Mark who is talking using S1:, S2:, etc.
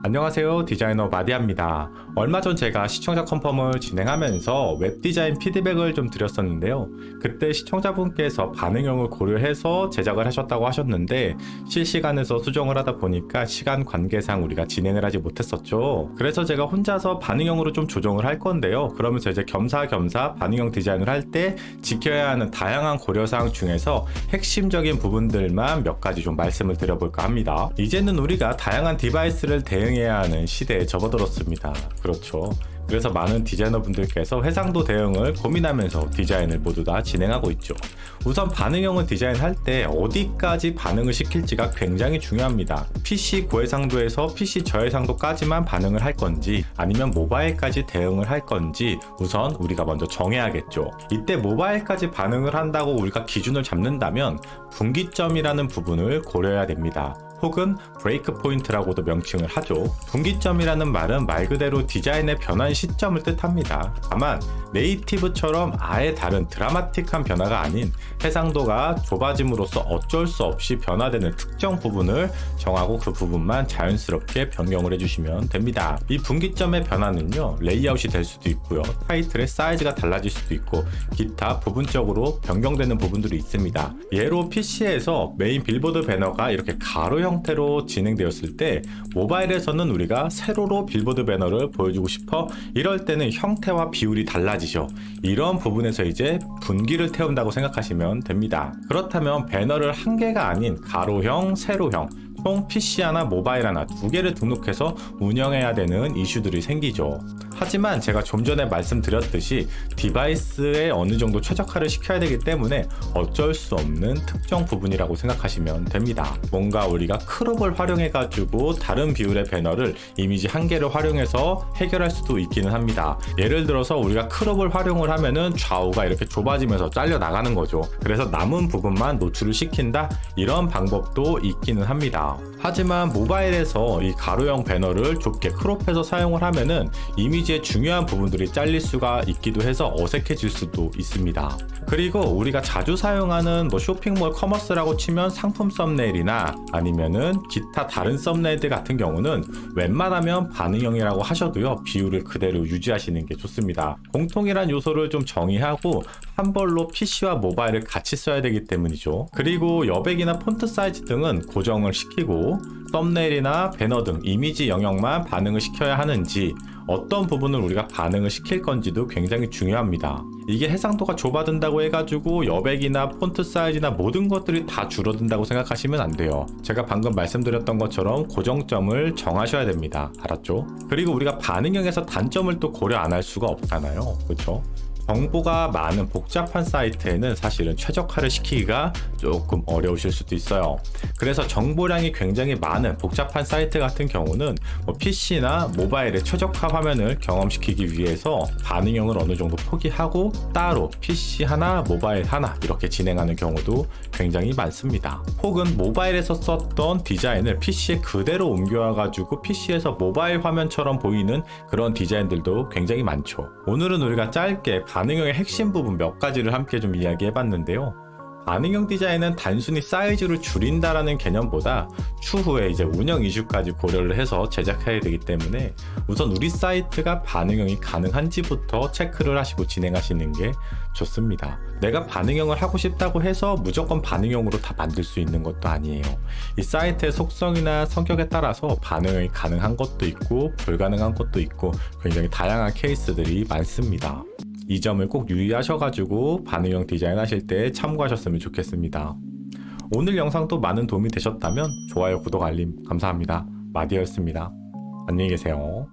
S1: 안녕하세요. 디자이너 마디아입니다. 얼마 전 제가 시청자 컨펌을 진행하면서 웹 디자인 피드백을 좀 드렸었는데요. 그때 시청자분께서 반응형을 고려해서 제작을 하셨다고 하셨는데 실시간에서 수정을 하다 보니까 시간 관계상 우리가 진행을 하지 못했었죠. 그래서 제가 혼자서 반응형으로 좀 조정을 할 건데요. 그러면서 이제 겸사겸사 반응형 디자인을 할 때 지켜야 하는 다양한 고려사항 중에서 핵심적인 부분들만 몇 가지 좀 말씀을 드려볼까 합니다. 이제는 우리가 다양한 디바이스를 대응 해야 하는 시대에 접어들었습니다. 그렇죠. 그래서 많은 디자이너분들께서 해상도 대응을 고민하면서 디자인을 모두 다 진행하고 있죠. 우선 반응형을 디자인할 때 어디까지 반응을 시킬지가 굉장히 중요합니다. PC 고해상도에서 PC 저해상도까지만 반응을 할 건지 아니면 모바일까지 대응을 할 건지 우선 우리가 먼저 정해야겠죠. 이때 모바일까지 반응을 한다고 우리가 기준을 잡는다면 분기점이라는 부분을 고려해야 됩니다. 혹은 브레이크 포인트라고도 명칭을 하죠. 분기점이라는 말은 말 그대로 디자인의 변환 시점을 뜻합니다. 다만 네이티브처럼 아예 다른 드라마틱한 변화가 아닌 해상도가 좁아짐으로써 어쩔 수 없이 변화되는 특정 부분을 정하고 그 부분만 자연스럽게 변경을 해주시면 됩니다. 이 분기점의 변화는요 레이아웃이 될 수도 있고요 타이틀의 사이즈가 달라질 수도 있고 기타 부분적으로 변경되는 부분들이 있습니다. 예로 PC에서 메인 빌보드 배너가 이렇게 가로 형 태로 진행되었을 때 모바일에서는 우리가 세로로 빌보드 배너를 보여주고 싶어 이럴 때는 형태와 비율이 달라지죠. 이런 부분에서 이제 분기를 태운다고 생각하시면 됩니다. 그렇다면 배너를 한 개가 아닌 가로형, 세로형, 총 PC 하나, 모바일 하나 두 개를 등록해서 운영해야 되는 이슈들이 생기죠. 하지만 제가 좀 전에 말씀드렸듯이 디바이스에 어느 정도 최적화를 시켜야 되기 때문에 어쩔 수 없는 특정 부분이라고 생각하시면 됩니다. 뭔가 우리가 크롭을 활용해가지고 다른 비율의 배너를 이미지 한 개를 활용해서 해결할 수도 있기는 합니다. 예를 들어서 우리가 크롭을 활용을 하면은 좌우가 이렇게 좁아지면서 잘려 나가는 거죠. 그래서 남은 부분만 노출을 시킨다 이런 방법도 있기는 합니다. 하지만 모바일에서 이 가로형 배너를 좁게 크롭해서 사용을 하면은 이미지의 중요한 부분들이 잘릴 수가 있기도 해서 어색해질 수도 있습니다. 그리고 우리가 자주 사용하는 뭐 쇼핑몰 커머스라고 치면 상품 썸네일이나 아니면은 기타 다른 썸네일들 같은 경우는 웬만하면 반응형이라고 하셔도요 비율을 그대로 유지하시는 게 좋습니다. 공통이란 요소를 좀 정의하고 한 벌로 PC와 모바일을 같이 써야 되기 때문이죠. 그리고 여백이나 폰트 사이즈 등은 고정을 시키고 썸네일이나 배너 등 이미지 영역만 반응을 시켜야 하는지 어떤 부분을 우리가 반응을 시킬 건지도 굉장히 중요합니다. 이게 해상도가 좁아든다고 해가지고 여백이나 폰트 사이즈나 모든 것들이 다 줄어든다고 생각하시면 안 돼요. 제가 방금 말씀드렸던 것처럼 고정점을 정하셔야 됩니다. 알았죠? 그리고 우리가 반응형에서 단점을 또 고려 안 할 수가 없잖아요. 그렇죠? 정보가 많은 복잡한 사이트에는 사실은 최적화를 시키기가 조금 어려우실 수도 있어요. 그래서 정보량이 굉장히 많은 복잡한 사이트 같은 경우는 뭐 PC나 모바일의 최적화 화면을 경험시키기 위해서 반응형을 어느 정도 포기하고 따로 PC 하나, 모바일 하나 이렇게 진행하는 경우도 굉장히 많습니다. 혹은 모바일에서 썼던 디자인을 PC에 그대로 옮겨와가지고 PC에서 모바일 화면처럼 보이는 그런 디자인들도 굉장히 많죠. 오늘은 우리가 짧게 반응형의 핵심 부분 몇 가지를 함께 좀 이야기해 봤는데요. 반응형 디자인은 단순히 사이즈를 줄인다라는 개념보다 추후에 이제 운영 이슈까지 고려를 해서 제작해야 되기 때문에 우선 우리 사이트가 반응형이 가능한지부터 체크를 하시고 진행하시는 게 좋습니다. 내가 반응형을 하고 싶다고 해서 무조건 반응형으로 다 만들 수 있는 것도 아니에요. 이 사이트의 속성이나 성격에 따라서 반응형이 가능한 것도 있고 불가능한 것도 있고 굉장히 다양한 케이스들이 많습니다. 이 점을 꼭 유의하셔가지고 반응형 디자인 하실 때 참고하셨으면 좋겠습니다. 오늘 영상도 많은 도움이 되셨다면 좋아요, 구독, 알림 감사합니다. 마디였습니다. 안녕히 계세요.